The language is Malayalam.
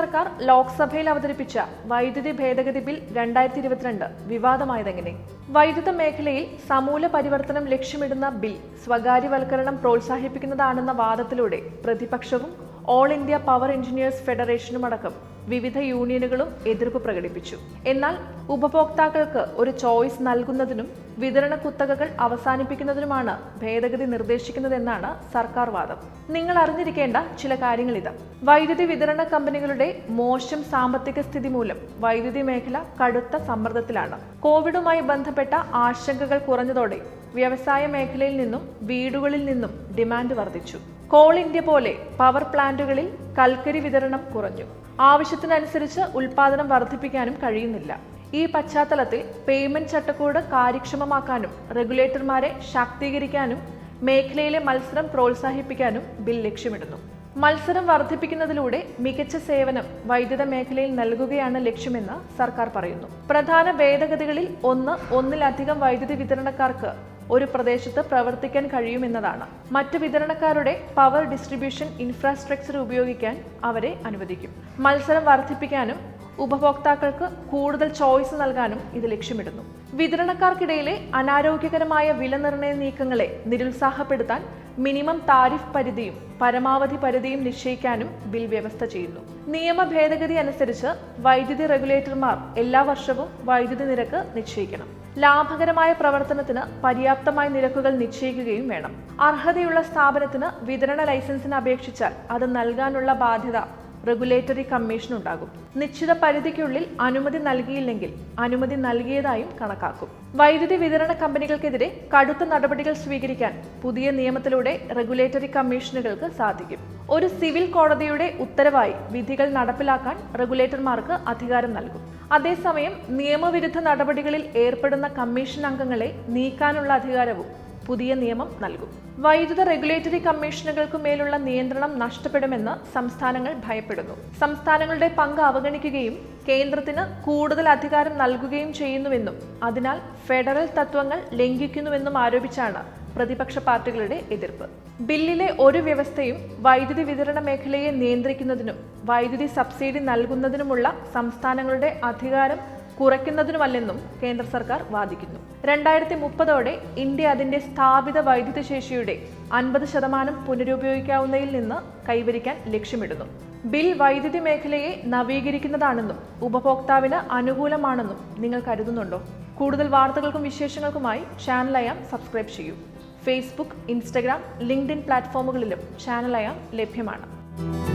സർക്കാർ ലോക്സഭയിൽ അവതരിപ്പിച്ച വൈദ്യുതി ഭേദഗതി ബിൽ രണ്ടായിരത്തി ഇരുപത്തിരണ്ട് വിവാദമായതെങ്ങനെ? വൈദ്യുത മേഖലയിൽ സമൂല പരിവർത്തനം ലക്ഷ്യമിടുന്ന ബിൽ സ്വകാര്യവൽക്കരണം പ്രോത്സാഹിപ്പിക്കുന്നതാണെന്ന വാദത്തിലൂടെ പ്രതിപക്ഷവും ഓൾ ഇന്ത്യ പവർ എഞ്ചിനീയേഴ്സ് ഫെഡറേഷനും അടക്കം വിവിധ യൂണിയനുകളും എതിർപ്പ് പ്രകടിപ്പിച്ചു. എന്നാൽ ഉപഭോക്താക്കൾക്ക് ഒരു ചോയ്സ് നൽകുന്നതിനും വിതരണ കുത്തകകൾ അവസാനിപ്പിക്കുന്നതിനുമാണ് ഭേദഗതി നിർദ്ദേശിക്കുന്നതെന്നാണ് സർക്കാർ വാദം. നിങ്ങൾ അറിഞ്ഞിരിക്കേണ്ട ചില കാര്യങ്ങൾ ഇത് വൈദ്യുതി വിതരണ കമ്പനികളുടെ മോശം സാമ്പത്തിക സ്ഥിതി മൂലം വൈദ്യുതി മേഖല കടുത്ത സമ്മർദ്ദത്തിലാണ്. കോവിഡുമായി ബന്ധപ്പെട്ട ആശങ്കകൾ കുറഞ്ഞതോടെ വ്യവസായ മേഖലയിൽ നിന്നും വീടുകളിൽ നിന്നും ഡിമാൻഡ് വർദ്ധിച്ചു. കോൾ ഇന്ത്യ പോലെ പവർ പ്ലാന്റുകളിൽ കൽക്കരി വിതരണം കുറഞ്ഞു. ആവശ്യത്തിനനുസരിച്ച് ഉൽപാദനം വർദ്ധിപ്പിക്കാനും കഴിയുന്നില്ല. ഈ പശ്ചാത്തലത്തിൽ പേയ്മെന്റ് ചട്ടക്കൂട് കാര്യക്ഷമമാക്കാനും റെഗുലേറ്റർമാരെ ശാക്തീകരിക്കാനും മേഖലയിലെ മത്സരം പ്രോത്സാഹിപ്പിക്കാനും ബിൽ ലക്ഷ്യമിടുന്നു. മത്സരം വർദ്ധിപ്പിക്കുന്നതിലൂടെ മികച്ച സേവനം വൈദ്യുത മേഖലയിൽ നൽകുകയാണ് ലക്ഷ്യമെന്ന് സർക്കാർ പറയുന്നു. പ്രധാന ഭേദഗതികളിൽ ഒന്ന് ഒന്നിലധികം വൈദ്യുതി വിതരണക്കാർക്ക് ഒരു പ്രദേശത്ത് പ്രവർത്തിക്കാൻ കഴിയുമെന്നതാണ്. മറ്റ് വിതരണക്കാരുടെ പവർ ഡിസ്ട്രിബ്യൂഷൻ ഇൻഫ്രാസ്ട്രക്ചർ ഉപയോഗിക്കാൻ അവരെ അനുവദിക്കും. മത്സരം വർദ്ധിപ്പിക്കാനും ഉപഭോക്താക്കൾക്ക് കൂടുതൽ ചോയ്സ് നൽകാനും ഇത് ലക്ഷ്യമിടുന്നു. വിതരണക്കാർക്കിടയിലെ അനാരോഗ്യകരമായ വില നിർണയ നീക്കങ്ങളെ നിരുത്സാഹപ്പെടുത്താൻ മിനിമം താരിഫ് പരിധിയും പരമാവധി പരിധിയും നിശ്ചയിക്കാനും ബിൽ വ്യവസ്ഥ ചെയ്യുന്നു. നിയമ ഭേദഗതി അനുസരിച്ച് വൈദ്യുതി റെഗുലേറ്റർമാർ എല്ലാ വർഷവും വൈദ്യുതി നിരക്ക് നിശ്ചയിക്കണം. ലാഭകരമായ പ്രവർത്തനത്തിന് പര്യാപ്തമായ നിരക്കുകൾ നിശ്ചയിക്കുകയും വേണം. അർഹതയുള്ള സ്ഥാപനത്തിന് വിതരണ ലൈസൻസിന് അപേക്ഷിച്ചാൽ അത് നൽകാനുള്ള ബാധ്യത റെഗുലേറ്ററി കമ്മീഷൻ ഉണ്ടാകും നിശ്ചിത പരിധിക്കുള്ളിൽ അനുമതി നൽകിയില്ലെങ്കിൽ അനുമതി നൽകിയതായും കണക്കാക്കും. വൈദ്യുതി വിതരണ കമ്പനികൾക്കെതിരെ കടുത്ത നടപടികൾ സ്വീകരിക്കാൻ പുതിയ നിയമത്തിലൂടെ റെഗുലേറ്ററി കമ്മീഷനുകൾക്ക് സാധിക്കും. ഒരു സിവിൽ കോടതിയുടെ ഉത്തരവായി വിധികൾ നടപ്പിലാക്കാൻ റെഗുലേറ്റർമാർക്ക് അധികാരം നൽകും. അതേസമയം നിയമവിരുദ്ധ നടപടികളിൽ ഏർപ്പെടുന്ന കമ്മീഷൻ അംഗങ്ങളെ നീക്കാനുള്ള അധികാരവും പുതിയ നിയമം നൽകും. വൈദ്യുത റെഗുലേറ്ററി കമ്മീഷനുകൾക്ക് മേലുള്ള നിയന്ത്രണം നഷ്ടപ്പെടുമെന്ന് സംസ്ഥാനങ്ങൾ ഭയപ്പെടുന്നു. സംസ്ഥാനങ്ങളുടെ പങ്ക് അവഗണിക്കുകയും കേന്ദ്രത്തിന് കൂടുതൽ അധികാരം നൽകുകയും ചെയ്യുന്നുവെന്നും അതിനാൽ ഫെഡറൽ തത്വങ്ങൾ ലംഘിക്കുന്നുവെന്നും ആരോപിച്ചാണ് പ്രതിപക്ഷ പാർട്ടികളുടെ എതിർപ്പ്. ബില്ലിലെ ഒരു വ്യവസ്ഥയും വൈദ്യുതി വിതരണ മേഖലയെ നിയന്ത്രിക്കുന്നതിനും വൈദ്യുതി സബ്സിഡി നൽകുന്നതിനുമുള്ള സംസ്ഥാനങ്ങളുടെ അധികാരം കുറയ്ക്കുന്നതിനുമല്ലെന്നും കേന്ദ്ര സർക്കാർ വാദിക്കുന്നു. രണ്ടായിരത്തി മുപ്പതോടെ ഇന്ത്യ അതിന്റെ സ്ഥാപിത വൈദ്യുതി ശേഷിയുടെ അൻപത് ശതമാനം പുനരുപയോഗിക്കാവുന്നതിൽ നിന്ന് കൈവരിക്കാൻ ലക്ഷ്യമിടുന്നു. ബിൽ വൈദ്യുതി മേഖലയെ നവീകരിക്കുന്നതാണെന്നും ഉപഭോക്താവിന് അനുകൂലമാണെന്നും നിങ്ങൾ കരുതുന്നുണ്ടോ? കൂടുതൽ വാർത്തകൾക്കും വിശേഷങ്ങൾക്കുമായി ചാനൽ അയാം സബ്സ്ക്രൈബ് ചെയ്യൂ. ഫേസ്ബുക്ക് ഇൻസ്റ്റഗ്രാം ലിങ്ക്ഡിൻ പ്ലാറ്റ്ഫോമുകളിലും ചാനലയാം ലഭ്യമാണ് Thank ലഭ്യമാണ്.